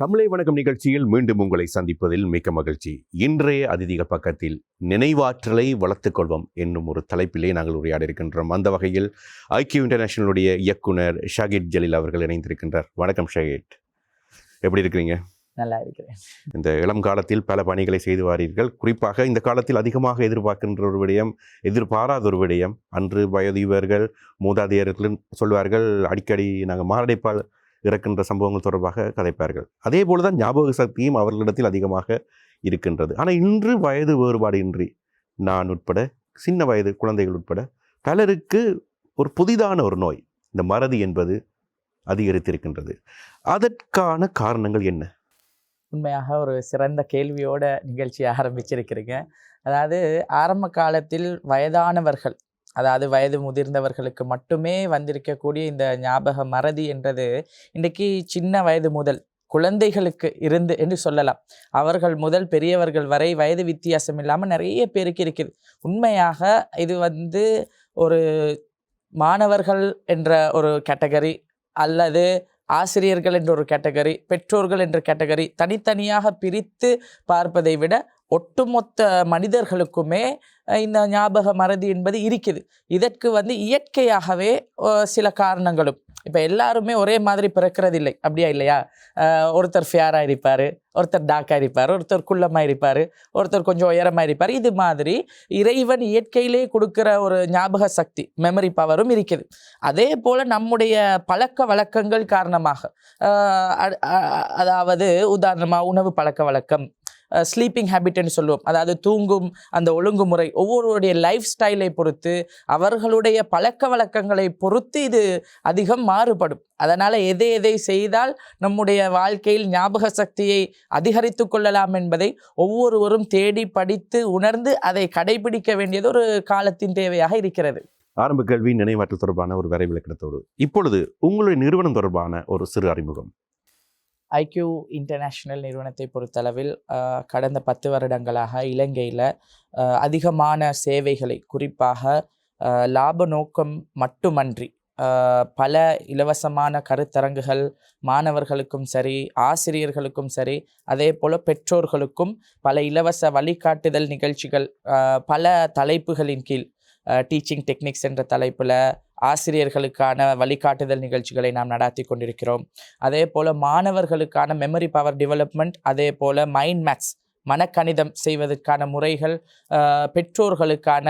தமிழை வணக்கம் நிகழ்ச்சியில் மீண்டும் உங்களை சந்திப்பதில் மிக்க மகிழ்ச்சி. இன்றைய அதிதிகள் பக்கத்தில் நினைவாற்றலை வளர்த்துக் கொள்வோம் என்னும் ஒரு தலைப்பிலே நாங்கள் உரையாட இருக்கின்றோம் அந்த வகையில் ஐக்கியூ இன்டர்நேஷனலுடைய இயக்குனர் ஷாகித் ஜலீல் அவர்கள் இணைந்திருக்கின்றார். வணக்கம் ஷாகித். எப்படி இருக்கிறீங்க? நல்லா இருக்கிறேன். இந்த இளம் காலத்தில் பல பணிகளை செய்து வாரீர்கள். குறிப்பாக இந்த காலத்தில் அதிகமாக எதிர்பார்க்கின்ற ஒரு விடயம் எதிர்பாராத ஒரு விடயம் அன்று வயதியவர்கள் மூதாதையர்கள் சொல்வார்கள் அடிக்கடி நாங்கள் மாரடைப்பால் இறக்கின்ற சம்பவங்கள் தொடர்பாக கதைப்பார்கள். அதே போல தான் ஞாபக சக்தியும் அவர்களிடத்தில் அதிகமாக இருக்கின்றது. ஆனால் இன்று வயது வேறுபாடு இன்றி நான் உட்பட சின்ன வயது குழந்தைகள் உட்பட பலருக்கு ஒரு புதிதான ஒரு நோய் இந்த மறதி என்பது அதிகரித்திருக்கின்றது. அதற்கான காரணங்கள் என்ன? உண்மையாக ஒரு சிறந்த கேள்வியோட நிகழ்ச்சி ஆரம்பிச்சிருக்கிறீங்க. அதாவது ஆரம்ப காலத்தில் வயதானவர்கள் அதாவது வயது முதிர்ந்தவர்களுக்கு மட்டுமே வந்திருக்கக்கூடிய இந்த ஞாபக மறதி என்றது இன்றைக்கு சின்ன வயது முதல் குழந்தைகளுக்கு இருந்து என்று சொல்லலாம். அவர்கள் முதல் பெரியவர்கள் வரை வயது வித்தியாசம் இல்லாமல் நிறைய பேருக்கு இருக்குது. உண்மையாக இது வந்து ஒரு மாணவர்கள் என்ற ஒரு கேட்டகரி அல்லது ஆசிரியர்கள் என்ற ஒரு கேட்டகரி பெற்றோர்கள் என்ற கேட்டகரி தனித்தனியாக பிரித்து பார்ப்பதை விட ஒட்டுமொத்த மனிதர்களுக்குமே இந்த ஞாபக மறதி என்பது இருக்குது. இதற்கு வந்து இயற்கையாகவே சில காரணங்களும். இப்போ எல்லாருமே ஒரே மாதிரி பிறக்கிறதில்லை. அப்படியா இல்லையா? ஒருத்தர் ஃபேராக இருப்பார் ஒருத்தர் டாக்காக இருப்பார் ஒருத்தர் குள்ளமாக இருப்பார் ஒருத்தர் கொஞ்சம் உயரமாக இருப்பார். இது மாதிரி இறைவன் இயற்கையிலே கொடுக்குற ஒரு ஞாபக சக்தி மெமரி பவரும் இருக்குது. அதே போல் நம்முடைய பழக்க வழக்கங்கள் காரணமாக அதாவது உதாரணமாக உணவு பழக்க வழக்கம் ஸ்லீப்பிங் ஹேபிட்னு சொல்லுவோம். அதாவது தூங்கும் அந்த ஒழுங்குமுறை ஒவ்வொருவருடைய லைஃப் ஸ்டைலை பொறுத்து அவர்களுடைய பழக்க வழக்கங்களை பொறுத்து இது அதிகம் மாறுபடும். அதனால் எதை எதை செய்தால் நம்முடைய வாழ்க்கையில் ஞாபக சக்தியை அதிகரித்து கொள்ளலாம் என்பதை ஒவ்வொருவரும் தேடி படித்து உணர்ந்து அதை கடைபிடிக்க வேண்டியது ஒரு காலத்தின் தேவையாக இருக்கிறது. ஆரம்ப கல்வி நினைவாற்றல் தொடர்பான ஒரு வரைவிலக்கணத்தோடு இப்பொழுது உங்களுடைய நிறுவனம் தொடர்பான ஒரு சிறு அறிமுகம். ஐக்யூ இன்டர்நேஷ்னல் நிறுவனத்தை பொறுத்தளவில் கடந்த பத்து வருடங்களாக இலங்கையில் அதிகமான சேவைகளை குறிப்பாக லாப நோக்கம் மட்டுமன்றி பல இலவசமான கருத்தரங்குகள் மாணவர்களுக்கும் சரி ஆசிரியர்களுக்கும் சரி அதே போல் பெற்றோர்களுக்கும் பல இலவச வழிகாட்டுதல் நிகழ்ச்சிகள் பல தலைப்புகளின் கீழ் டீச்சிங் டெக்னிக்ஸ் என்ற தலைப்பில் ஆசிரியர்களுக்கான வழிகாட்டுதல் நிகழ்ச்சிகளை நாம் நடாத்தி கொண்டிருக்கிறோம். அதே போல் மாணவர்களுக்கான மெமரி பவர் டெவலப்மெண்ட் அதே போல் மைண்ட் மேக்ஸ் மனக்கணிதம் செய்வதற்கான முறைகள் பெற்றோர்களுக்கான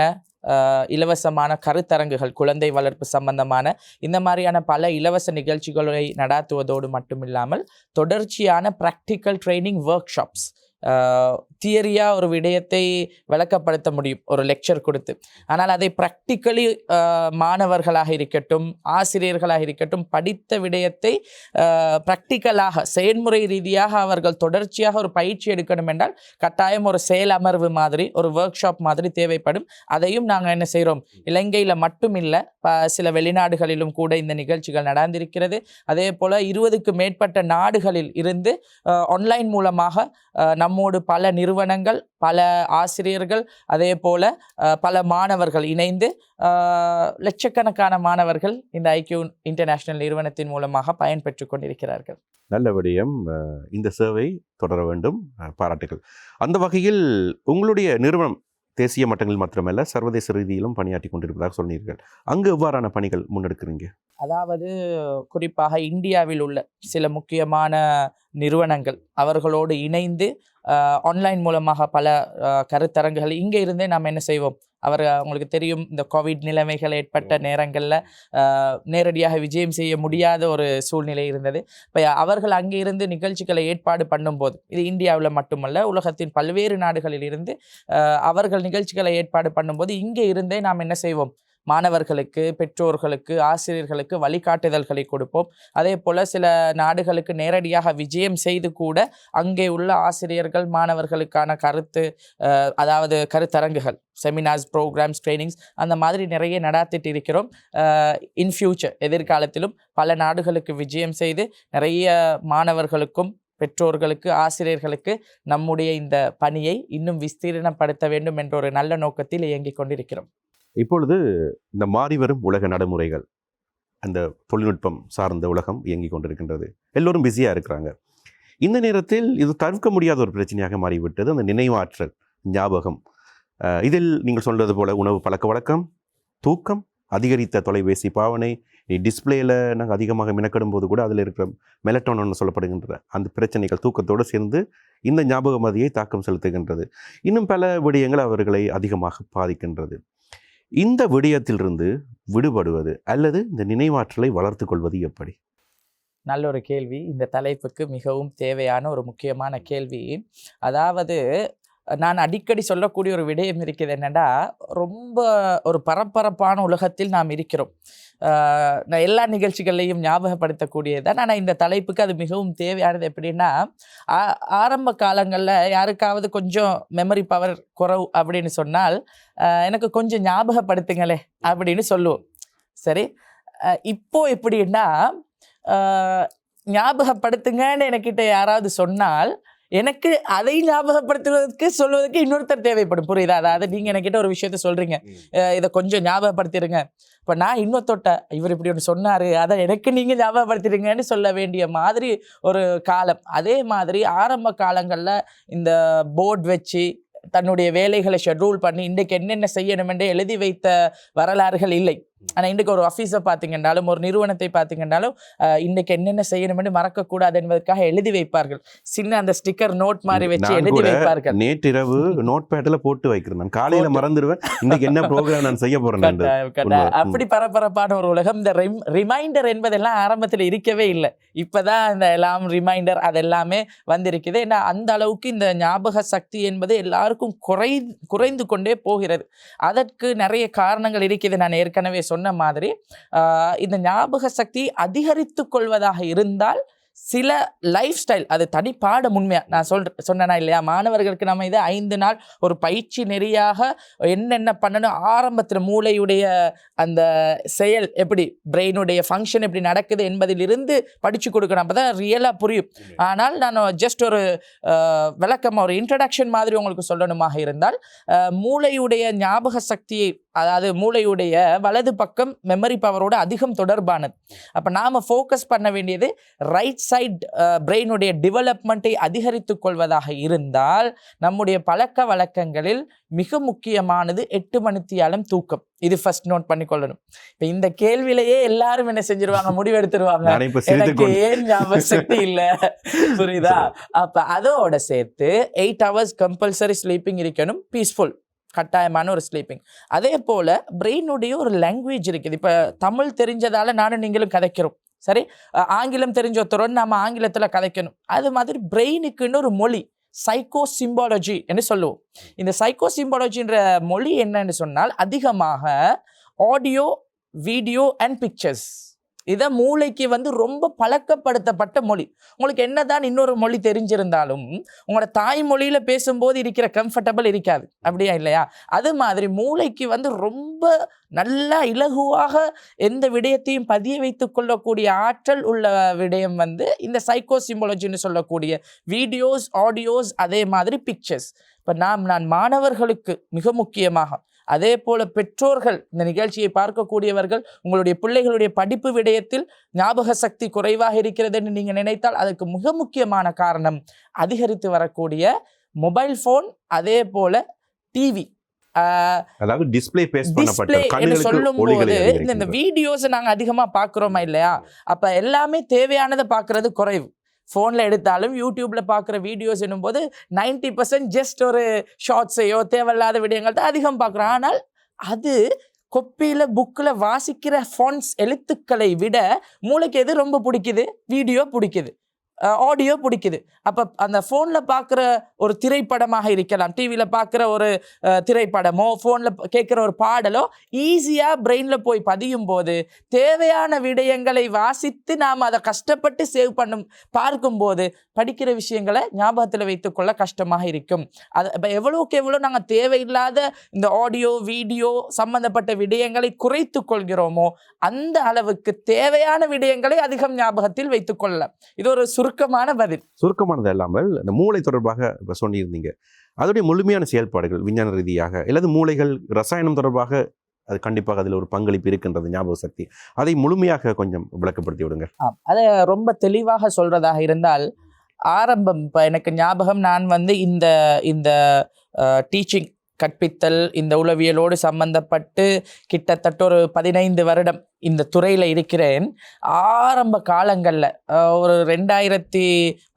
இலவசமான கருத்தரங்குகள் குழந்தை வளர்ப்பு சம்பந்தமான இந்த மாதிரியான பல இலவச நிகழ்ச்சிகளை நடாத்துவதோடு மட்டுமில்லாமல் தொடர்ச்சியான ப்ராக்டிக்கல் ட்ரைனிங் ஒர்க் ஷாப்ஸ் தியரியாக ஒரு விடயத்தை விளக்கப்படுத்த முடியும் ஒரு லெக்சர் கொடுத்து. ஆனால் அதை ப்ராக்டிக்கலி மாணவர்களாக இருக்கட்டும் ஆசிரியர்களாக இருக்கட்டும் படித்த விடயத்தை ப்ராக்டிக்கலாக செயல்முறை ரீதியாக அவர்கள் தொடர்ச்சியாக ஒரு பயிற்சி எடுக்கணும் என்றால் கட்டாயம் ஒரு செயல் அமர்வு மாதிரி ஒரு ஒர்க் ஷாப் மாதிரி தேவைப்படும். அதையும் நாங்கள் என்ன செய்கிறோம் இலங்கையில் மட்டும் இல்லை சில வெளிநாடுகளிலும் கூட இந்த நிகழ்ச்சிகள் நடந்திருக்கிறது. அதே போல் இருபதுக்கு மேற்பட்ட நாடுகளில் இருந்து ஆன்லைன் மூலமாக நம் நம்மோடு பல நிறுவனங்கள் பல ஆசிரியர்கள் அதே போல் பல மாணவர்கள் இணைந்து லட்சக்கணக்கான மாணவர்கள் இந்த ஐக்கியூ இன்டர்நேஷனல் நிறுவனத்தின் மூலமாக பயன்பெற்று கொண்டிருக்கிறார்கள். நல்ல விடயம். இந்த சேவை தொடர வேண்டும். பாராட்டுகள். அந்த வகையில் உங்களுடைய நிறுவனம் தேசிய மட்டங்களில் மாத்திரமல்ல சர்வதேச ரீதியிலும் பணியாற்றி கொண்டிருப்பதாக சொன்னீர்கள். அங்கு எவ்வாறான பணிகள் முன்னெடுக்கிறீங்க? அதாவது குறிப்பாக இந்தியாவில் உள்ள சில முக்கியமான நிறுவனங்கள் அவர்களோடு இணைந்து ஆன்லைன் மூலமாக பல கருத்தரங்குகள் இங்கே இருந்தே நாம் என்ன செய்வோம்? அவர் உங்களுக்கு தெரியும் இந்த கோவிட் நிலைமைகள் ஏற்பட்ட நேரங்களில் நேரடியாக விஜயம் செய்ய முடியாத ஒரு சூழ்நிலை இருந்தது. இப்போ அவர்கள் அங்கே இருந்து நிகழ்ச்சிகளை ஏற்பாடு பண்ணும்போது இது இந்தியாவில் மட்டுமல்ல உலகத்தின் பல்வேறு நாடுகளில் இருந்து அவர்கள் நிகழ்ச்சிகளை ஏற்பாடு பண்ணும்போது இங்கே இருந்தே நாம் என்ன செய்வோம்? மாணவர்களுக்கு பெற்றோர்களுக்கு ஆசிரியர்களுக்கு வழிகாட்டுதல்களை கொடுப்போம். அதே போல் சில நாடுகளுக்கு நேரடியாக விஜயம் செய்து கூட அங்கே உள்ள ஆசிரியர்கள் மாணவர்களுக்கான கருத்து அதாவது கருத்தரங்குகள் செமினார்ஸ் ப்ரோக்ராம்ஸ் ட்ரைனிங்ஸ் அந்த மாதிரி நிறைய நடாத்திட்டு இருக்கிறோம். இன் ஃபியூச்சர் எதிர்காலத்திலும் பல நாடுகளுக்கு விஜயம் செய்து நிறைய மாணவர்களுக்கும் பெற்றோர்களுக்கு ஆசிரியர்களுக்கு நம்முடைய இந்த பணியை இன்னும் விஸ்தீரணப்படுத்த வேண்டும் என்ற ஒரு நல்ல நோக்கத்தில் இயங்கிக் கொண்டிருக்கிறோம். இப்பொழுது இந்த மாறி வரும் உலக நடைமுறைகள் அந்த தொழில்நுட்பம் சார்ந்த உலகம் இயங்கிக் கொண்டிருக்கின்றது. எல்லோரும் பிஸியாக இருக்கிறாங்க. இந்த நேரத்தில் இது தவிர்க்க முடியாத ஒரு பிரச்சனையாக மாறிவிட்டது. அந்த நினைவாற்றல் ஞாபகம். இதில் நீங்கள் சொல்வது போல உணவு பழக்க வழக்கம் தூக்கம் அதிகரித்த தொலைபேசி பாவனை டிஸ்பிளேயில் நாங்கள் அதிகமாக மினக்கடும் போது கூட அதில் இருக்கிற மெலட்டோனன் சொல்லப்படுகின்ற அந்த பிரச்சனைகள் தூக்கத்தோடு சேர்ந்து இந்த ஞாபக மதியை தாக்கம் செலுத்துகின்றது. இன்னும் பல விடயங்கள் அவர்களை அதிகமாக பாதிக்கின்றது. இந்த விடயத்திலிருந்து விடுபடுவது அல்லது இந்த நினைவாற்றலை வளர்த்து கொள்வது எப்படி? நல்ல ஒரு கேள்வி. இந்த தலைப்புக்கு மிகவும் தேவையான ஒரு முக்கியமான கேள்வி. அதாவது நான் அடிக்கடி சொல்லக்கூடிய ஒரு விடயம் இருக்குது என்னென்னா ரொம்ப ஒரு பரபரப்பான உலகத்தில் நாம் இருக்கிறோம். நான் எல்லா நிகழ்ச்சிகள்லையும் ஞாபகப்படுத்தக்கூடியது ஆனால் இந்த தலைப்புக்கு அது மிகவும் தேவையானது எப்படின்னா ஆ- ஆரம்ப காலங்களில் யாருக்காவது கொஞ்சம் மெமரி பவர் குறவு அப்படின்னு சொன்னால் எனக்கு கொஞ்சம் ஞாபகப்படுத்துங்களே அப்படின்னு சொல்லுவோம். சரி? இப்போ எப்படின்னா ஞாபகப்படுத்துங்கன்னு எனக்கிட்ட யாராவது சொன்னால் எனக்கு அதை ஞாபகப்படுத்துவதற்கு சொல்வதற்கு இன்னொருத்தர் தேவைப்படும். புரியுதா? அதாவது நீங்க என்கிட்ட ஒரு விஷயத்த சொல்றீங்க. அஹ் இதை கொஞ்சம் ஞாபகப்படுத்திடுங்க இப்போ நான் இன்னொருத்தொட்ட இவர் இப்படி ஒன்று சொன்னாரு அதை எனக்கு நீங்க ஞாபகப்படுத்திடுங்கன்னு சொல்ல வேண்டிய மாதிரி ஒரு காலம். அதே மாதிரி ஆரம்ப காலங்களில் இந்த போர்டு வச்சு தன்னுடைய வேலைகளை ஷெட்யூல் பண்ணி இன்றைக்கு என்னென்ன செய்யணும் என்று எழுதி வைத்த வரலாறுகள் இல்லை. ஆனால் இன்றைக்கு ஒரு ஆஃபீஸை பார்த்தீங்கன்னாலும் ஒரு நிறுவனத்தை பார்த்தீங்கன்னாலும் அஹ், இன்றைக்கு என்னென்ன செய்யணும்னு மறக்கக்கூடாது என்பதற்காக எழுதி வைப்பார்கள். சின்ன அந்த ஸ்டிக்கர் நோட் மாதிரி வச்சு எழுதி வைப்பார்கள். நேற்றிரவு நோட் பேட்ல போட்டு வைக்கிறேன். நான் காலையில. மறந்துடுவேன் இன்னைக்கு என்ன ப்ரோக்ராம் நான் செய்ய. ம். அப்படி பரபரப்பான ஒரு உலகம். இந்த ரிமைண்டர் என்பதெல்லாம் ஆரம்பத்தில் இருக்கவே இல்லை. இப்பதான் இந்த எல்லாம் ரிமைண்டர் அதெல்லாமே வந்திருக்குது. ஏன்னா அந்த அளவுக்கு இந்த ஞாபக சக்தி என்பது எல்லாருக்கும் குறை குறைந்து கொண்டே போகிறது. அதற்கு நிறைய காரணங்கள் இருக்குது நான் ஏற்கனவே சொன்ன மாதிரி இந்த ஞாபக சக்தி அதிகரித்து கொள்வதாக இருந்தால் சில லைஃப் ஸ்டைல் அது தனிப்பாடம் உண்மையா நான் சொல் சொன்னேனா இல்லையா? மாணவர்களுக்கு நம்ம இதை ஐந்து நாள் ஒரு பயிற்சி நெறியாக என்னென்ன பண்ணணும் ஆரம்பத்தில் மூளையுடைய அந்த செயல் எப்படி பிரெயினுடைய ஃபங்க்ஷன் எப்படி நடக்குது என்பதிலிருந்து படித்து கொடுக்கணும் அப்போ தான் ரியலாக புரியும். ஆனால் நான் ஜஸ்ட் ஒரு அஹ், விளக்கம் ஒரு இன்ட்ரடக்ஷன் மாதிரி உங்களுக்கு சொல்லணுமாக இருந்தால் மூளையுடைய ஞாபக சக்தியை அதாவது மூளையுடைய வலது பக்கம் மெமரி பவரோட அதிகம் தொடர்பானது. அப்போ நாம் ஃபோக்கஸ் பண்ண வேண்டியது ரைட் சைட் பிரெயினுடைய டெவலப்மெண்ட்டை அதிகரித்து கொள்வதாக இருந்தால் நம்முடைய பழக்க வழக்கங்களில் மிக முக்கியமானது எட்டு மணித்தியாலம் தூக்கம். இது ஃபர்ஸ்ட் நோட் பண்ணிக்கொள்ளணும். இப்போ இந்த கேள்வியிலேயே எல்லாரும் என்ன செஞ்சிருவாங்க? முடிவெடுத்துருவாங்க. எனக்கு ஏன் ஞாபக சக்தி இல்ல? புரியுதா? அப்ப அதோட சேர்த்து எயிட் ஹவர்ஸ் கம்பல்சரி ஸ்லீப்பிங் இருக்கணும். பீஸ்ஃபுல் கட்டாயமான ஒரு ஸ்லீப்பிங் அதே போல் பிரெயினுடைய ஒரு லாங்குவேஜ் இருக்குது. இப்போ தமிழ் தெரிஞ்சதால் நானும் நீங்களும் கதைக்கிறோம். சரி? ஆங்கிலம் தெரிஞ்ச ஒருத்தரோடு நம்ம ஆங்கிலத்தில் கதைக்கணும். அது மாதிரி பிரெயினுக்குன்னு ஒரு மொழி சைக்கோ சிம்பாலஜி என்று சொல்லுவோம். இந்த சைக்கோ சிம்பாலஜின்ற மொழி என்னன்னு சொன்னால் அதிகமாக ஆடியோ வீடியோ அண்ட் பிக்சர்ஸ் இதை மூளைக்கு வந்து ரொம்ப பழக்கப்படுத்தப்பட்ட மொழி. உங்களுக்கு என்னதான் இன்னொரு மொழி தெரிஞ்சிருந்தாலும் உங்களோட தாய்மொழியில பேசும்போது இருக்கிற கம்ஃபர்டபுள் இருக்காது. அப்படியா இல்லையா? அது மாதிரி மூளைக்கு வந்து ரொம்ப நல்லா இலகுவாக எந்த விடயத்தையும் பதிய வைத்து கொள்ளக்கூடிய ஆற்றல் உள்ள விடயம் வந்து இந்த சைக்கோ சிம்பாலஜின்னு சொல்லக்கூடிய வீடியோஸ் ஆடியோஸ் அதே மாதிரி பிக்சர்ஸ் இப்போ நாம் நான் மாணவர்களுக்கு மிக முக்கியமாக அதே போல பெற்றோர்கள் இந்த நிகழ்ச்சியை பார்க்கக்கூடியவர்கள் உங்களுடைய பிள்ளைகளுடைய படிப்பு விடயத்தில் ஞாபக சக்தி குறைவாக இருக்கிறது என்று நீங்கள் நினைத்தால் அதுக்கு மிக முக்கியமான காரணம் அதிகரித்து வரக்கூடிய மொபைல் ஃபோன் அதே போல டிவி அதாவது டிஸ்ப்ளே பேஸ் டிஸ்பிளே என்று கண்ணுகளுக்கு சொல்லும் ஒளிகளை போது இந்த. வீடியோஸ் நாங்க அதிகமா பாக்குறோமா இல்லையா? அப்ப எல்லாமே தேவையானதை பார்க்கறது குறைவு. ஃபோனில் எடுத்தாலும் யூடியூப்பில் பார்க்குற வீடியோஸ் என்னும்போது நைன்டி பர்சன்ட் ஜஸ்ட் ஒரு ஷார்ட்ஸையோ தேவையில்லாத விடயங்கள் தான் அதிகம் பார்க்குறோம். ஆனால் அது கொப்பியில் புக்கில் வாசிக்கிற ஃபான்ஸ் எழுத்துக்களை விட மூளைக்கு எது ரொம்ப பிடிக்குது? வீடியோ பிடிக்குது. ஆடியோ பிடிக்குது. அப்போ அந்த ஃபோனில் பார்க்குற ஒரு திரைப்படமாக இருக்கலாம். டிவியில் பார்க்குற ஒரு திரைப்படமோ ஃபோனில் கேட்குற ஒரு பாடலோ ஈஸியாக பிரெயினில் போய் பதியும் போது தேவையான விடயங்களை வாசித்து நாம் அதை கஷ்டப்பட்டு சேவ் பண்ணும் பார்க்கும்போது படிக்கிற விஷயங்களை ஞாபகத்தில் வைத்துக்கொள்ள கஷ்டமாக இருக்கும். அது இப்போ எவ்வளோக்கு எவ்வளோ நாங்கள் தேவையில்லாத இந்த ஆடியோ வீடியோ சம்பந்தப்பட்ட விடயங்களை குறைத்து கொள்கிறோமோ அந்த அளவுக்கு தேவையான விடயங்களை அதிகம் ஞாபகத்தில் வைத்துக் கொள்ளலாம். இது ஒரு சுருக்கமான பதில். சுருக்கமானது இல்லாமல் இந்த மூளை தொடர்பாக இப்போ சொன்னிருந்தீங்க. அதோடைய முழுமையான செயல்பாடுகள் விஞ்ஞான ரீதியாக அல்லது மூளைகள் ரசாயனம் தொடர்பாக அது கண்டிப்பாக அதில் ஒரு பங்களிப்பு இருக்கின்றது ஞாபக சக்தி. அதை முழுமையாக கொஞ்சம் விளக்கப்படுத்தி விடுங்க அதை ரொம்ப தெளிவாக சொல்றதாக இருந்தால் ஆரம்பம். இப்போ எனக்கு ஞாபகம் நான் வந்து இந்த இந்த டீச்சிங் கற்பித்தல் இந்த உளவியலோடு சம்பந்தப்பட்டு கிட்டத்தட்ட ஒரு பதினைந்து வருடம் இந்த துறையில் இருக்கிறேன். ஆரம்ப காலங்களில் ஒரு ரெண்டாயிரத்தி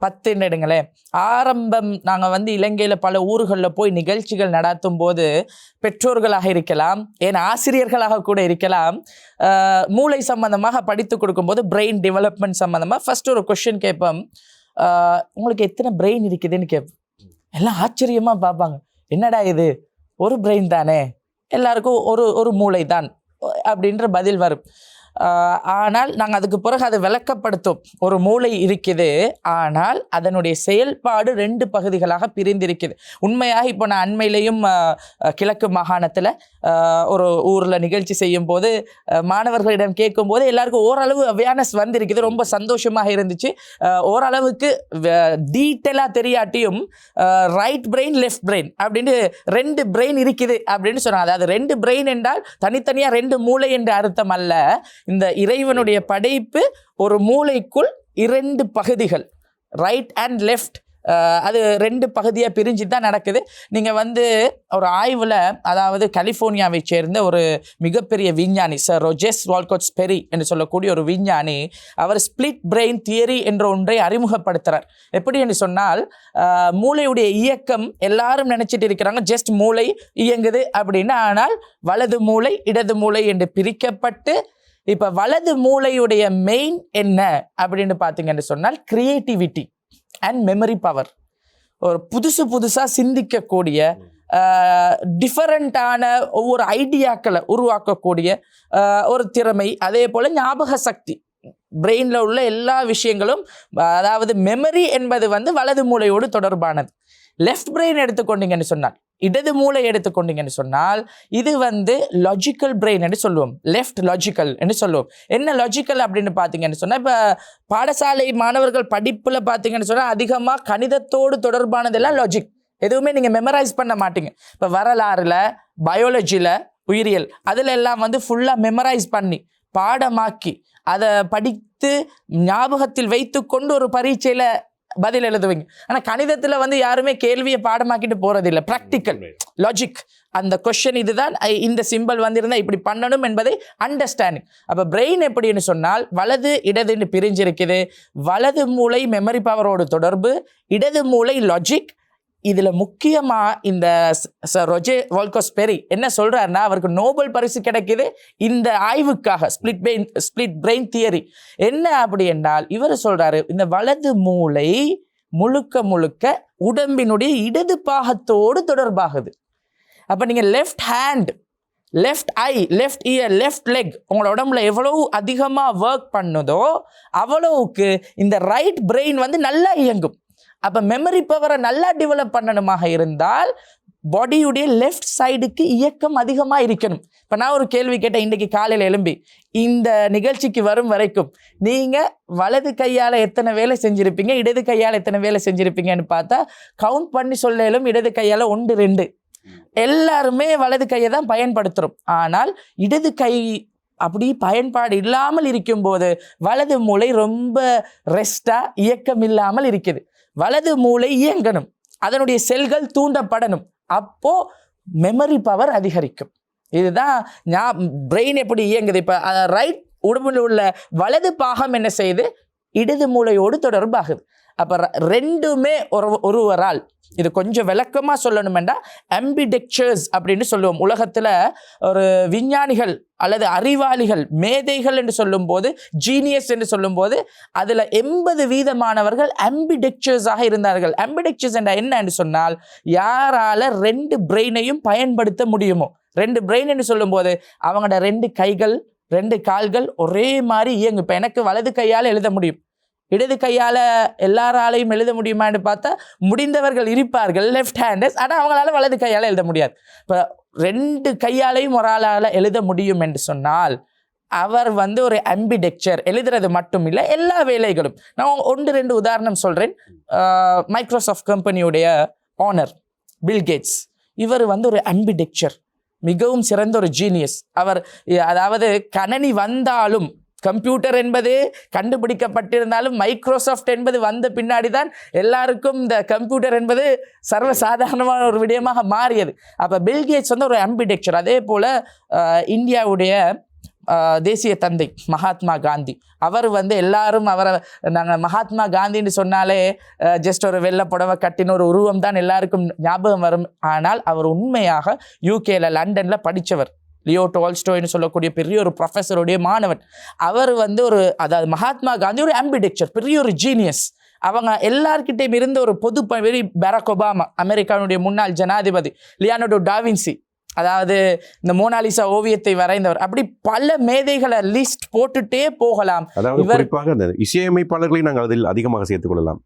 பத்துன்னு எடுங்களேன். ஆரம்பம் நாங்கள் வந்து இலங்கையில் பல ஊர்களில் போய் நிகழ்ச்சிகள் நடத்தும் போது பெற்றோர்களாக இருக்கலாம் ஏன் ஆசிரியர்களாக கூட இருக்கலாம் மூளை சம்பந்தமாக படித்து கொடுக்கும்போது பிரெயின் டெவலப்மெண்ட் சம்மந்தமாக ஃபஸ்ட்டு ஒரு கொஷின் கேட்போம். உங்களுக்கு எத்தனை பிரெயின் இருக்குதுன்னு கேட்போம் எல்லாம் ஆச்சரியமாக பார்ப்பாங்க. என்னடா இது? ஒரு பிரெயின் தானே? எல்லாருக்கும் ஒரு ஒரு மூளை தான் அப்படின்ற பதில் வரும். ஆனால் நாங்கள் அதுக்கு பிறகு அதை விளக்கப்படுத்தும். ஒரு மூளை இருக்குது. ஆனால் அதனுடைய செயல்பாடு ரெண்டு பகுதிகளாக பிரிந்திருக்குது. உண்மையாக இப்போ நான் அண்மையிலையும் கிழக்கு மாகாணத்தில் ஒரு ஊரில் நிகழ்ச்சி செய்யும் போது மாணவர்களிடம் கேட்கும்போது எல்லாருக்கும் ஓரளவு அவேர்னஸ் வந்திருக்குது. ரொம்ப சந்தோஷமாக இருந்துச்சு. ஓரளவுக்கு டீட்டெயிலாக தெரியாட்டியும் ரைட் பிரெயின் லெஃப்ட் பிரெயின் அப்படின்னு ரெண்டு பிரெயின் இருக்குது அப்படின்னு சொன்னாங்க. அதாவது ரெண்டு பிரெயின் என்றால் தனித்தனியாக ரெண்டு மூளை என்ற அர்த்தம் அல்ல. இந்த இறைவனுடைய படைப்பு ஒரு மூளைக்குள் இரண்டு பகுதிகள். ரைட் அண்ட் லெஃப்ட் அது ரெண்டு பகுதியாக பிரிஞ்சு தான் நடக்குது. நீங்கள் வந்து ஒரு ஆய்வில் அதாவது கலிஃபோர்னியாவை சேர்ந்த ஒரு மிகப்பெரிய விஞ்ஞானி சார் ரொஜெஸ் வால்கோட்ஸ் பெரி என்று சொல்லக்கூடிய ஒரு விஞ்ஞானி அவர் ஸ்பிளிட் பிரெயின் தியரி என்ற ஒன்றை அறிமுகப்படுத்துகிறார் எப்படி என்று சொன்னால் மூளையுடைய இயக்கம் எல்லாரும் நினைச்சிட்டு இருக்கிறாங்க ஜஸ்ட் மூளை இயங்குது அப்படின்னு ஆனால் வலது மூளை இடது மூளை என்று பிரிக்கப்பட்டு இப்போ வலது மூளையுடைய மெயின் என்ன அப்படின்னு பார்த்தீங்கன்னு சொன்னால் கிரியேட்டிவிட்டி அண்ட் மெமரி பவர் ஒரு புதுசு புதுசாக சிந்திக்கக்கூடிய டிஃபரண்ட்டான ஒவ்வொரு ஐடியாக்களை உருவாக்கக்கூடிய ஒரு திறமை. அதே போல் ஞாபக சக்தி. பிரெயினில் உள்ள எல்லா விஷயங்களும் அதாவது மெமரி என்பது வந்து வலது மூளையோடு தொடர்பானது. லெஃப்ட் பிரெயின் எடுத்துக்கொண்டீங்கன்னு சொன்னால் இடது மூளை எடுத்துக்கொண்டீங்கன்னு சொன்னால் இது வந்து லாஜிக்கல் பிரெயின் என்று சொல்லுவோம். லெஃப்ட் லாஜிக்கல் என்று சொல்லுவோம். என்ன லாஜிக்கல் அப்படின்னு பார்த்தீங்கன்னு சொன்னால் இப்போ பாடசாலை மாணவர்கள் படிப்பில் பார்த்தீங்கன்னு சொன்னால் அதிகமாக கணிதத்தோடு தொடர்பானதெல்லாம் லாஜிக் எதுவுமே நீங்கள் மெமரைஸ் பண்ண மாட்டீங்க. இப்போ வரலாறுல பயாலஜியில் உயிரியல் அதில் எல்லாம் வந்து ஃபுல்லாக மெமரைஸ் பண்ணி பாடமாக்கி அதை படித்து ஞாபகத்தில் வைத்து கொண்டு ஒரு பரீட்சையில் பதில் எழுதுவீங்க. ஆனால் கணிதத்தில் வந்து யாருமே கேள்வியை பாடமாக்கிட்டு போகிறதில்ல ப்ராக்டிக்கல் லாஜிக் அந்த கொஷன் இதுதான். இந்த சிம்பல் வந்திருந்தா இப்படி பண்ணணும் என்பதை அண்டர்ஸ்டாண்டிங் அப்போ பிரெயின் எப்படின்னு சொன்னால் வலது இடதுன்னு பிரிஞ்சிருக்குது. வலது மூளை மெமரி பவரோடு தொடர்பு. இடது மூளை லாஜிக் இதில் முக்கியமாக இந்த ச- ரொஜே வால்கோஸ் பெரி என்ன சொல்கிறாருன்னா அவருக்கு நோபல் பரிசு கிடைக்குது. இந்த ஆய்வுக்காக split brain split brain theory என்ன அப்படி என்றால் இவர் சொல்கிறாரு இந்த வலது மூளை முழுக்க முழுக்க உடம்பினுடைய இடது பாகத்தோடு தொடர்பாகுது. அப்போ நீங்கள் left hand left eye left ear left leg உங்களோட உடம்புல எவ்வளவு அதிகமாக ஒர்க் பண்ணுதோ அவ்வளவுக்கு இந்த ரைட் பிரெயின் வந்து நல்லா இயங்கும். அப்போ மெமரி பவரை நல்லா டெவலப் பண்ணணுமாக இருந்தால் பாடியுடைய லெஃப்ட் சைடுக்கு இயக்கம் அதிகமாக இருக்கணும். இப்போ நான் ஒரு கேள்வி கேட்டேன் இன்றைக்கி காலையில் எழும்பி. இந்த நிகழ்ச்சிக்கு வரும் வரைக்கும் நீங்கள் வலது கையால் எத்தனை வேலை செஞ்சுருப்பீங்க இடது கையால் எத்தனை வேலை செஞ்சுருப்பீங்கன்னு பார்த்தா கவுண்ட் பண்ணி சொல்லலும் இடது கையால் ஒன்று ரெண்டு. எல்லாருமே வலது கையை தான் பயன்படுத்துகிறோம் ஆனால் இடது கை அப்படி பயன்பாடு இல்லாமல் இருக்கும்போது வலது மூளை ரொம்ப ரெஸ்டாக இயக்கம் இல்லாமல் இருக்குது. வலது மூளை இயங்கணும். அதனுடைய செல்கள் தூண்டப்படணும். அப்போ மெமரி பவர் அதிகரிக்கும். இதுதான் நான் பிரெயின் எப்படி இயங்குது. இப்போ ரைட் உடம்பில் உள்ள வலது பாகம் என்ன செய்யுது? இடது மூளையோடு தொடர்பாகுது. அப்போ ரெண்டுமே ஒரு ஒருவரால். இது கொஞ்சம் விளக்கமாக சொல்லணுமெண்டா ambidextrous அப்படின்னு சொல்லுவோம். உலகத்தில் ஒரு விஞ்ஞானிகள் அல்லது அறிவாளிகள் மேதைகள் என்று சொல்லும்போது ஜீனியஸ் என்று சொல்லும்போது அதில் எண்பது வீதமானவர்கள் ambidextrous-ஆக இருந்தார்கள். ambidextrous என்ற என்ன சொன்னால் யாரால ரெண்டு பிரெயினையும் பயன்படுத்த முடியுமோ? ரெண்டு பிரெயின் என்று சொல்லும்போது அவங்களோட ரெண்டு கைகள் ரெண்டு கால்கள் ஒரே மாதிரி இயங்கும். இப்போ எனக்கு வலது கையால் எழுத முடியும். இடது கையால் எல்லாராலையும் எழுத முடியுமான்னு பார்த்தா முடிந்தவர்கள் இருப்பார்கள் லெஃப்ட் ஹேண்டர்ஸ் ஆனால் அவங்களால வலது கையால் எழுத முடியாது. இப்போ ரெண்டு கையாலையும் ஒரு ஆளால் எழுத முடியும் என்று சொன்னால் அவர் வந்து ஒரு அம்பிடெக்சர் எழுதுறது மட்டும் இல்லை எல்லா வேலைகளும். நான் ஒன்று ரெண்டு உதாரணம் சொல்கிறேன் மைக்ரோசாஃப்ட் கம்பெனியுடைய ஓனர் பில்கேட்ஸ் இவர் வந்து ஒரு அம்பிடெக்சர் மிகவும் சிறந்த ஒரு ஜீனியஸ் அவர் அதாவது கணனி வந்தாலும் கம்ப்யூட்டர் என்பது கண்டுபிடிக்கப்பட்டிருந்தாலும் மைக்ரோசாஃப்ட் என்பது வந்த பின்னாடி தான் எல்லாருக்கும் இந்த கம்ப்யூட்டர் என்பது சர்வ சாதாரணமான ஒரு விடயமாக மாறியது. அப்போ பில்கேட்ஸ் வந்து ஒரு அம்பிடெக்சர் அதே போல் இந்தியாவுடைய தேசிய தந்தை மகாத்மா காந்தி. அவர் வந்து எல்லாரும் அவரை நாங்கள் மகாத்மா காந்தின்னு சொன்னாலே ஜஸ்ட் ஒரு வெள்ளை புடவை கட்டின ஒரு உருவம் தான் எல்லாருக்கும் ஞாபகம் வரும். ஆனால் அவர் உண்மையாக யூகேல லண்டனில் படித்தவர் லியோ டோல்ஸ்டோய்னு சொல்லக்கூடிய பெரிய ஒரு ப்ரொஃபஸருடைய மாணவன். அவர் வந்து ஒரு அதாவது மகாத்மா காந்தி ஒரு ஆம்பிடெக்சர் பெரிய ஒரு ஜீனியஸ் அவங்க எல்லார்கிட்டையும் இருந்த ஒரு பொது வெறி பராக் ஒபாமா அமெரிக்காவுடைய முன்னாள் ஜனாதிபதி லியானோடோ டாவின்சி அதாவது இந்த மோனாலிசா ஓவியத்தை வரைந்தவர். அப்படி பல மேதைகளை லிஸ்ட் போட்டுட்டே போகலாம். அதாவது குறிப்பாக அந்த இசையமைப்பாளர்களை நாங்கள் அதில் அதிகமாக சேர்த்துக் கொள்ளலாம்.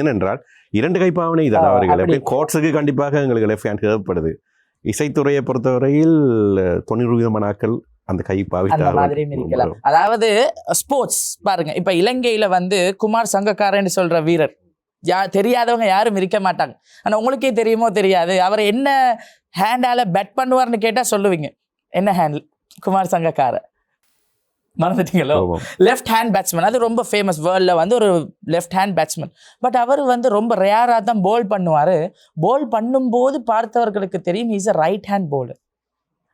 ஏனென்றால் இரண்டு கைப்பாவனை இது அவர்கள் கோட்ஸுக்கு கண்டிப்பாக எங்களுக்கு தேவைப்படுது. இசைத்துறையை பொறுத்தவரையில் தொண்ணூறு விதமானாக்கள் அந்த கை அந்த மாதிரியும் இருக்கலாம். அதாவது ஸ்போர்ட்ஸ் பாருங்க. இப்ப இலங்கையில வந்து குமார் சங்கக்காரன்னு சொல்ற வீரர் யா தெரியாதவங்க யாரும் இருக்க மாட்டாங்க. ஆனா உங்களுக்கே தெரியுமோ தெரியாது. அவர் என்ன ஹேண்டால பெட் பண்ணுவார்னு கேட்டா சொல்லுவீங்க. என்ன ஹேண்ட் குமார் சங்கக்கார மறந்துட்டீங்களோ. லெஃப்ட் ஹேண்ட் பேட்ஸ்மேன் அது ரொம்ப ஃபேமஸ் வேர்ல்டில் வந்து ஒரு லெஃப்ட் ஹேண்ட் பேட்ஸ்மேன் பட் அவர் வந்து ரொம்ப ரேராக தான் போல் பண்ணுவார். போல் பண்ணும்போது பார்த்தவர்களுக்கு தெரியும் is a right hand bowler.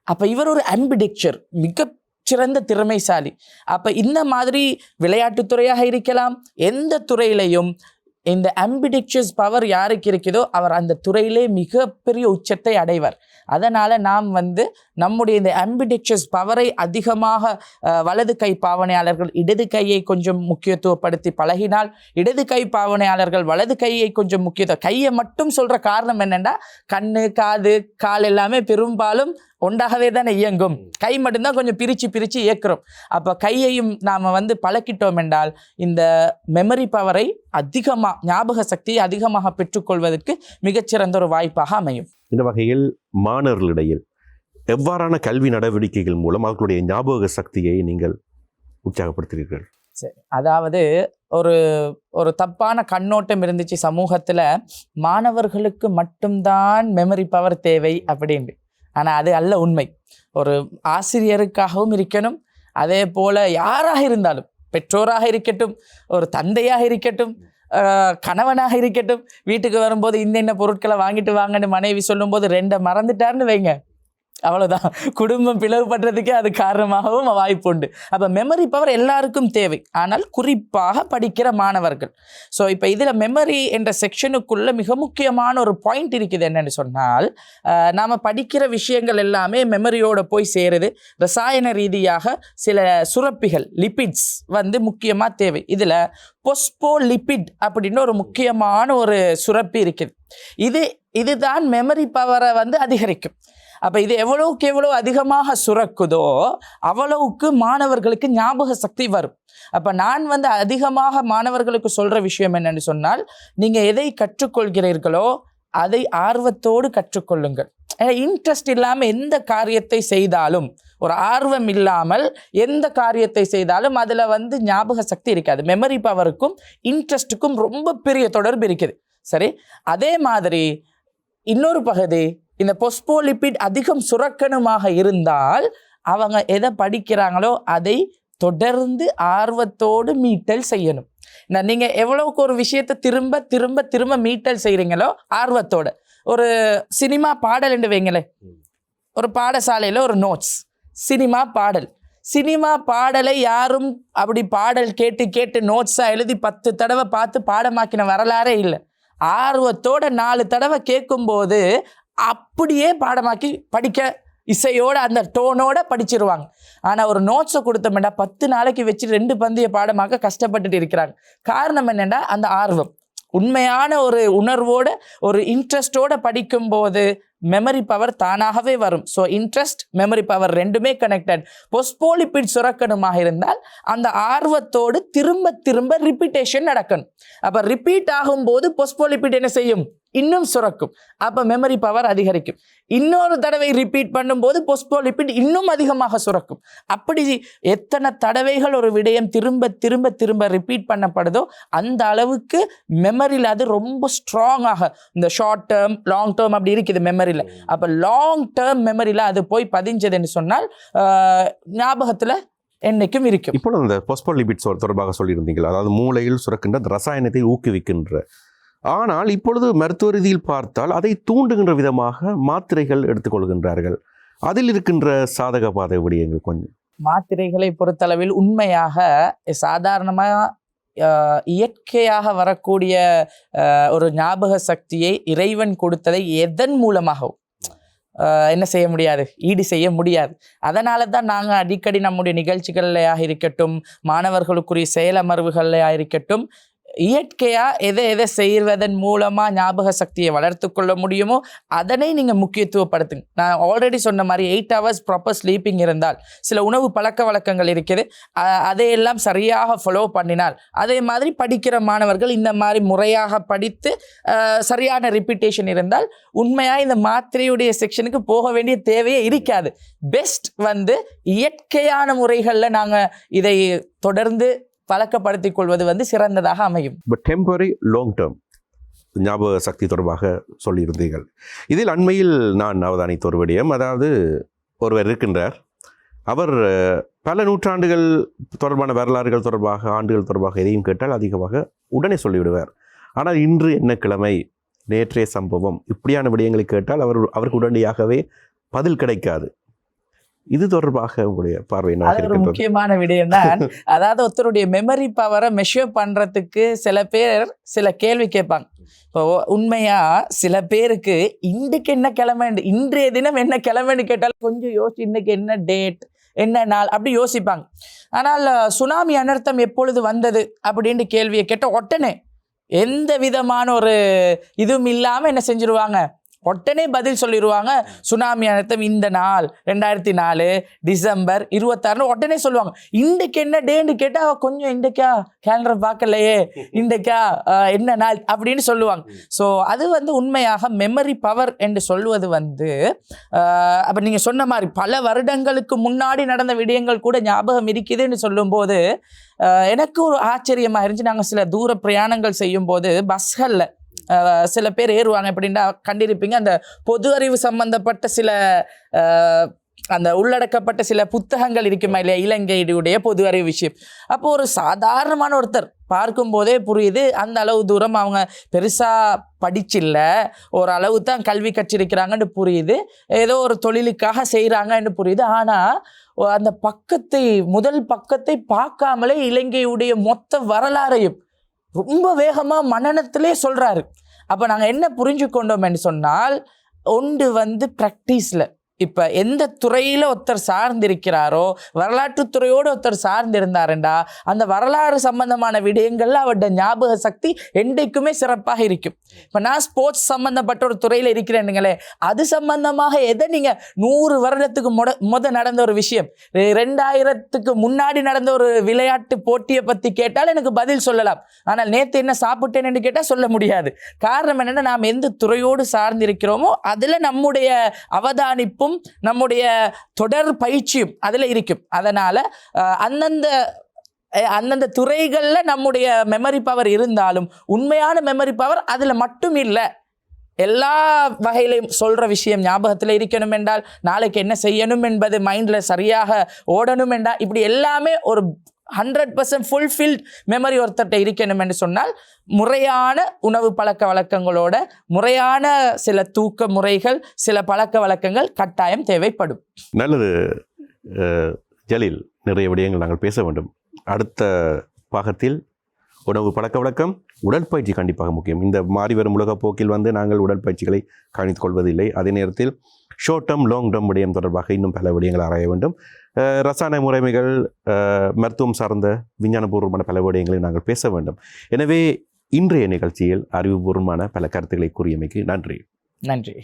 அப்போ இவர் ஒரு அம்பிடிக்சர் மிக சிறந்த திறமைசாலி. அப்போ இந்த மாதிரி விளையாட்டுத் துறையாக இருக்கலாம். எந்த துறையிலையும் இந்த அம்பிடிக்சஸ் பவர் யாருக்கு இருக்குதோ அவர் அந்த துறையிலே மிகப்பெரிய உச்சத்தை அடைவார். அதனால் நாம் வந்து நம்முடைய இந்த அம்பிடிக்சஸ் பவரை அதிகமாக வலது கை பாவனையாளர்கள் இடது கையை கொஞ்சம் முக்கியத்துவப்படுத்தி பழகினால் இடது கை பாவனையாளர்கள் வலது கையை கொஞ்சம் முக்கியத்துவம் கையை மட்டும் சொல்கிற காரணம் என்னென்னா கண்ணு காது கால் எல்லாமே பெரும்பாலும் ஒன்றாகவே தானே இயங்கும். கை மட்டும்தான் கொஞ்சம் பிரித்து பிரித்து இயக்குறோம். அப்போ கையையும் நாம் வந்து பழக்கிட்டோம் என்றால் இந்த மெமரி பவரை அதிகமாக ஞாபக சக்தியை அதிகமாக பெற்றுக்கொள்வதற்கு மிகச்சிறந்த ஒரு வாய்ப்பாக அமையும். இந்த வகையில் மாணவர்களிடையில் எவ்வாறான கல்வி நடவடிக்கைகள் மூலம் அவர்களுடைய ஞாபக சக்தியை நீங்கள் உற்சாகப்படுத்துகிறீர்கள்? சரி. அதாவது ஒரு ஒரு தப்பான கண்ணோட்டம் இருந்துச்சு சமூகத்தில் மாணவர்களுக்கு மட்டும்தான் மெமரி பவர் தேவை அப்படின்னு. ஆனால் அது அல்ல உண்மை. ஒரு ஆசிரியருக்காகவும் இருக்கணும் அதே போல் யாராக இருந்தாலும் பெற்றோராக இருக்கட்டும் ஒரு தந்தையாக இருக்கட்டும் கணவனாக இருக்கட்டும் வீட்டுக்கு வரும்போது இந்த இன்னென்ன பொருட்களை வாங்கிட்டு வாங்கன்னு மனைவி சொல்லும்போது ரெண்டை மறந்துட்டாருன்னு வைங்க. அவ்வளோதான் குடும்பம் பிளவுபடுறதுக்கே அது காரணமாகவும் வாய்ப்பு உண்டு. அப்போ மெமரி பவர் எல்லாருக்கும் தேவை. ஆனால் குறிப்பாக படிக்கிற மாணவர்கள். ஸோ இப்போ இதில் மெமரி என்ற செக்ஷனுக்குள்ளே மிக முக்கியமான ஒரு பாயிண்ட் இருக்குது என்னென்னு சொன்னால் நாம் படிக்கிற விஷயங்கள் எல்லாமே மெமரியோடு போய் சேருது. ரசாயன ரீதியாக சில சுரப்பிகள் லிபிட்ஸ் வந்து முக்கியமாக தேவை. இதில் பொஸ்போ லிபிட் அப்படின்னு ஒரு முக்கியமான ஒரு சுரப்பி இருக்குது. இது இதுதான் மெமரி பவரை வந்து அதிகரிக்கும். அப்போ இது எவ்வளவுக்கு எவ்வளோ அதிகமாக சுரக்குதோ அவ்வளவுக்கு மாணவர்களுக்கு ஞாபக சக்தி வரும். அப்போ நான் வந்து அதிகமாக மாணவர்களுக்கு சொல்கிற விஷயம் என்னன்னு சொன்னால் நீங்கள் எதை கற்றுக்கொள்கிறீர்களோ அதை ஆர்வத்தோடு கற்றுக்கொள்ளுங்கள். இன்ட்ரெஸ்ட் இல்லாமல் எந்த காரியத்தை செய்தாலும் ஒரு ஆர்வம் இல்லாமல் எந்த காரியத்தை செய்தாலும் அதில் வந்து ஞாபக சக்தி இருக்காது. மெமரி பவருக்கும் இன்ட்ரெஸ்ட்டுக்கும் ரொம்ப பெரிய தொடர்பு இருக்குது. சரி? அதே மாதிரி இன்னொரு பகுதி இந்த பொஸ்போலிபிட் அதிகம் சுரக்கணுமாக இருந்தால் அவங்க எதை படிக்கிறாங்களோ அதை தொடர்ந்து ஆர்வத்தோடு மீட்டல் செய்யணும். நான் நீங்கள் எவ்வளவுக்கு ஒரு விஷயத்தை திரும்ப திரும்ப திரும்ப மீட்டல் செய்கிறீங்களோ ஆர்வத்தோட. ஒரு சினிமா பாடல் என்று வைங்களேன். ஒரு பாடசாலையில் ஒரு நோட்ஸ் சினிமா பாடல். சினிமா பாடலை யாரும் அப்படி பாடல் கேட்டு கேட்டு நோட்ஸாக எழுதி பத்து தடவை பார்த்து பாடமாக்கின வரலாறே இல்லை. ஆர்வத்தோட நாலு தடவை கேட்கும்போது அப்படியே பாடமாக்கி படிக்க இசையோட அந்த டோனோட படிச்சிருவாங்க. ஆனால் ஒரு நோட்ஸை கொடுத்தோம்னா பத்து நாளைக்கு வச்சு ரெண்டு பந்திய பாடமாக்க கஷ்டப்பட்டுட்டு இருக்கிறாங்க. காரணம் என்னென்னா அந்த ஆர்வம். உண்மையான ஒரு உணர்வோட ஒரு இன்ட்ரெஸ்டோட படிக்கும்போது மெமரி பவர் தானாகவே வரும். ஸோ இன்ட்ரெஸ்ட் மெமரி பவர் ரெண்டுமே கனெக்டட் பொஸ்போலிபிட் சுரக்கணுமாக இருந்தால் அந்த ஆர்வத்தோடு திரும்ப திரும்ப ரிப்பீட்டேஷன் நடக்கணும். அப்போ ரிப்பீட் ஆகும்போது பொஸ்போலிபிட் என்ன செய்யும்? இன்னும் சுரக்கும். அப்போ மெமரி பவர் அதிகரிக்கும். இன்னொரு தடவை ரிப்பீட் பண்ணும்போது பொஸ்போலிபிட் இன்னும் அதிகமாக சுரக்கும். அப்படி எத்தனை தடவைகள் ஒரு விடயம் திரும்ப திரும்ப திரும்ப ரிப்பீட் பண்ணப்படுதோ அந்த அளவுக்கு மெமரியில் அது ரொம்ப ஸ்ட்ராங்காக இந்த ஷார்ட் டேர்ம் லாங் டேர்ம் அப்படி இருக்குது மெமரியில் அப்போ லாங் டேர்ம் மெமரியில் அது போய் பதிஞ்சதுன்னு சொன்னால் ஞாபகத்தில் என்னைக்கும் இருக்கும். இப்போ அந்த பொஸ்போலிபிட்ஸ் தொடர்பாக சொல்லியிருந்தீங்களா? அதாவது மூளையில் சுரக்கின்ற ரசாயனத்தை ஊக்குவிக்கின்ற ஆனால் இப்பொழுது மருத்துவ ரீதியில் பார்த்தால் அதை தூண்டுகின்ற விதமாக மாத்திரைகள் எடுத்துக்கொள்கின்றார்கள். அதில் இருக்கின்ற சாதக பாதை விடயங்கள் கொஞ்சம்? மாத்திரைகளை பொறுத்தளவில் உண்மையாக சாதாரணமாக இயற்கையாக வரக்கூடிய ஒரு ஞாபக சக்தியை இறைவன் கொடுத்ததை எதன் மூலமாகவும் என்ன செய்ய முடியாது? ஈடு செய்ய முடியாது. அதனால தான் நாங்கள் அடிக்கடி நம்முடைய நிகழ்ச்சிகள்லையாக இருக்கட்டும் மாணவர்களுக்குரிய செயலமர்வுகள்லையாக இருக்கட்டும் இயற்கையாக எதை எதை செய்வதன் மூலமாக ஞாபக சக்தியை வளர்த்து கொள்ள முடியுமோ அதனை நீங்கள் முக்கியத்துவப்படுத்துங்க. நான் ஆல்ரெடி சொன்ன மாதிரி எயிட் ஹவர்ஸ் ப்ராப்பர் ஸ்லீப்பிங் இருந்தால் சில உணவு பழக்க வழக்கங்கள் இருக்குது. அதையெல்லாம் சரியாக ஃபாலோ பண்ணினால் அதே மாதிரி படிக்கிற மாணவர்கள் இந்த மாதிரி முறையாக படித்து சரியான ரிப்பீட்டேஷன் இருந்தால் உண்மையாக இந்த மாத்திரையுடைய செக்ஷனுக்கு போக வேண்டிய தேவையே இருக்காது. பெஸ்ட் வந்து இயற்கையான முறைகளில் நாங்கள் இதை தொடர்ந்து பழக்கப்படுத்திக் கொள்வது வந்து சிறந்ததாக அமையும். பட் டெம்பரரி லாங் டேர்ம் ஞாபக சக்தி தொடர்பாக சொல்லியிருந்தீர்கள். இதில் அண்மையில் நான் அவதானித்த ஒரு விடயம் அதாவது ஒருவர் இருக்கின்றார். அவர் பல நூற்றாண்டுகள் தொடர்பான வரலாறுகள் தொடர்பாக ஆண்டுகள் தொடர்பாக எதையும் கேட்டால் அதிகமாக உடனே சொல்லிவிடுவார். ஆனால் இன்று என்ன கிழமை? நேற்றைய சம்பவம். இப்படியான விடயங்களை கேட்டால் அவர் அவருக்கு உடனடியாகவே பதில் கிடைக்காது. இது தொடர்பாக உங்களுடைய பார்வை என்ன அது ஒரு முக்கியமான விடயம் தான் அதாவது ஒருத்தருடைய மெமரி பவரை மெஷர் பண்றதுக்கு சில பேர் சில கேள்வி கேட்பாங்க. இப்போ உண்மையா சில பேருக்கு இன்றைக்கு என்ன கிழமை இன்றைய தினம் என்ன கிழமைன்னு கேட்டாலும் கொஞ்சம் யோசிச்சு இன்னைக்கு என்ன டேட் என்ன நாள் அப்படி யோசிப்பாங்க. ஆனால் சுனாமி அனர்த்தம் எப்பொழுது வந்தது அப்படின்ட்டு கேள்வியை கேட்ட உடனே எந்த விதமான ஒரு இதுவும் இல்லாமல் என்ன செஞ்சிருவாங்க? உடனே பதில் சொல்லிடுவாங்க சுனாமி அனர்த்தம் இந்த நாள் ரெண்டாயிரத்தி நாலு டிசம்பர் இருபத்தாறுன்னு உடனே சொல்லுவாங்க. இன்றைக்கு என்ன டேன்னு கேட்டால் கொஞ்சம் இன்றைக்கா கேலண்டர் பார்க்கலையே. இன்றைக்கா என்ன நாள் அப்படின்னு சொல்லுவாங்க. ஸோ அது வந்து உண்மையாக மெமரி பவர் என்று சொல்வது வந்து அப்போ நீங்கள் சொன்ன மாதிரி பல வருடங்களுக்கு முன்னாடி நடந்த விடயங்கள் கூட ஞாபகம் இருக்குதுன்னு சொல்லும்போது எனக்கு ஒரு ஆச்சரியமாக இருந்துச்சு. நாங்கள் சில தூர பிரயாணங்கள் செய்யும்போது பஸ்களில் சில பேர் ஏறுவாங்க. எப்படின்னா கண்டிருப்பீங்க. அந்த பொது அறிவு சம்பந்தப்பட்ட சில அந்த உள்ளடக்கப்பட்ட சில புத்தகங்கள் இருக்குமா இல்லையா? இலங்கையுடைய பொது அறிவு விஷயம். அப்போ ஒரு சாதாரணமான ஒருத்தர் பார்க்கும்போதே புரியுது. அந்த அளவு தூரம் அவங்க பெருசாக படிச்சில்ல. ஒரு அளவு தான் கல்வி கற்றிருக்கிறாங்கன்னு புரியுது. ஏதோ ஒரு தொழிலுக்காக செய்கிறாங்கன்னு புரியுது. ஆனால் அந்த பக்கத்தை முதல் பக்கத்தை பார்க்காமலே இலங்கையுடைய மொத்த வரலாறையும் ரொம்ப வேகமாக மனநத்திலே சொல்கிறாரு அப்போ நாங்கள் என்ன புரிஞ்சு கொண்டோம்னு சொன்னால் ஒன்று வந்து ப்ராக்டிஸில் இப்போ எந்த துறையில் ஒருத்தர் சார்ந்திருக்கிறாரோ வரலாற்றுத்துறையோடு ஒருத்தர் சார்ந்திருந்தாருண்டா அந்த வரலாறு சம்பந்தமான விடயங்கள்ல அவருடைய ஞாபக சக்தி என்றைக்குமே சிறப்பாக இருக்கும். இப்போ நான் ஸ்போர்ட்ஸ் சம்பந்தப்பட்ட ஒரு துறையில் இருக்கிறேனுங்களே அது சம்பந்தமாக எதை நீங்கள் நூறு வருடத்துக்கு முத முத நடந்த ஒரு விஷயம் ரெண்டாயிரத்துக்கு முன்னாடி நடந்த ஒரு விளையாட்டு போட்டியை பற்றி கேட்டால் எனக்கு பதில் சொல்லலாம். ஆனால் நேற்று என்ன சாப்பிட்டேன்னு கேட்டால் சொல்ல முடியாது. காரணம் என்னென்னா நாம் எந்த துறையோடு சார்ந்திருக்கிறோமோ அதில் நம்முடைய அவதானிப்பு அவதானிப்பும் நம்முடைய தொடர் பயிற்சியும் அதில் இருக்கும். அதனால் அந்தந்த அந்தந்த துறைகளில் நம்முடைய மெமரி பவர் இருந்தாலும் உண்மையான மெமரி பவர் அதில் மட்டும் இல்லை. எல்லா வகையிலையும் சொல்கிற விஷயம் ஞாபகத்தில் இருக்கணும் என்றால் நாளைக்கு என்ன செய்யணும் என்பது மைண்டில் சரியாக ஓடணும் என்றால் இப்படி எல்லாமே ஒரு ஹண்ட்ரட் பர்சன்ட் ஃபுல்ஃபில்ட் மெமரி ஒருத்தர்கிட்ட இருக்கணும் என்று சொன்னால் முறையான உணவு பழக்க வழக்கங்களோட முறையான சில தூக்க முறைகள் சில பழக்க வழக்கங்கள் கட்டாயம் தேவைப்படும். நல்லது. ஜலீல் நிறைய விடயங்கள் நாங்கள் பேச வேண்டும். அடுத்த பாகத்தில் உணவு பழக்க வழக்கம் உடற்பயிற்சி கண்டிப்பாக முக்கியம். இந்த மாறி வரும் உலக போக்கில் வந்து நாங்கள் உடற்பயிற்சிகளை கவனித்துக் கொள்வதில்லை. அதே நேரத்தில் ஷார்ட் டேர்ம் லாங் டேர்ம் விடயம் தொடர்பாக இன்னும் பல விடயங்கள் ஆராய வேண்டும். ரசாயன முறைமைகள் மருத்துவம் சார்ந்த விஞ்ஞானபூர்வமான பல விடயங்களை நாங்கள் பேச வேண்டும். எனவே இன்றைய நிகழ்ச்சியில் அறிவுபூர்வமான பல கருத்துக்களை கூறியமைக்கு நன்றி. நன்றி.